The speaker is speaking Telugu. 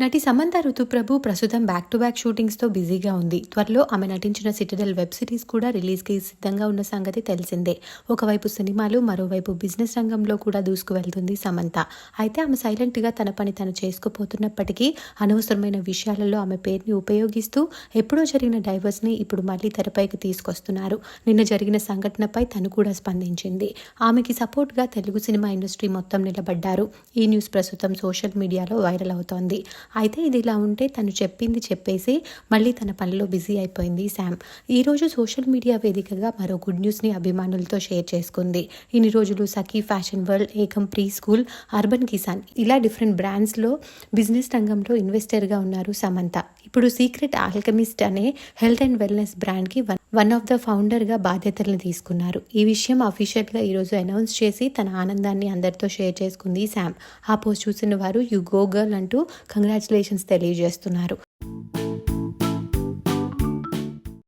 నటి సమంత ఋతుప్రభు ప్రస్తుతం బ్యాక్ టు బ్యాక్ షూటింగ్స్తో బిజీగా ఉంది. త్వరలో ఆమె నటించిన సిటిడల్ వెబ్ సిరీస్ కూడా రిలీజ్కి సిద్ధంగా ఉన్న సంగతి తెలిసిందే. ఒకవైపు సినిమాలు మరోవైపు బిజినెస్ రంగంలో కూడా దూసుకు వెళ్తుంది సమంత. అయితే ఆమె సైలెంట్గా తన పని తను చేసుకుపోతున్నప్పటికీ అనవసరమైన విషయాలలో ఆమె పేరుని ఉపయోగిస్తూ ఎప్పుడో జరిగిన డైవర్స్ని ఇప్పుడు మళ్ళీ తెరపైకి తీసుకొస్తున్నారు. నిన్న జరిగిన సంఘటనపై తను కూడా స్పందించింది. ఆమెకి సపోర్ట్గా తెలుగు సినిమా ఇండస్ట్రీ మొత్తం నిలబడ్డారు. ఈ న్యూస్ ప్రస్తుతం సోషల్ మీడియాలో వైరల్ అవుతోంది. అయితే ఇది ఇలా ఉంటే తను చెప్పింది చెప్పేసి మళ్ళీ తన పనిలో బిజీ అయిపోయింది శామ్. ఈరోజు సోషల్ మీడియా వేదికగా మరో గుడ్ న్యూస్ని అభిమానులతో షేర్ చేసుకుంది. ఇన్ని రోజులు Sakhi fashion world Ekam pre school urban Kisan ఇలా డిఫరెంట్ బ్రాండ్స్లో బిజినెస్ రంగంలో ఇన్వెస్టర్గా ఉన్నారు సమంత. ఇప్పుడు సీక్రెట్ ఆల్కమిస్ట్ అనే హెల్త్ అండ్ వెల్నెస్ బ్రాండ్కి వన్ వన్ ఆఫ్ ద ఫౌండర్గా బాధ్యతలను తీసుకున్నారు. ఈ విషయం అఫీషియల్గా ఈరోజు అనౌన్స్ చేసి తన ఆనందాన్ని అందరితో షేర్ చేసుకుంది శామ్. ఆ పోస్ట్ చూసిన వారు యు గో గర్ల్ అంటూ కంగ్రాచులేషన్స్ తెలియజేస్తున్నారు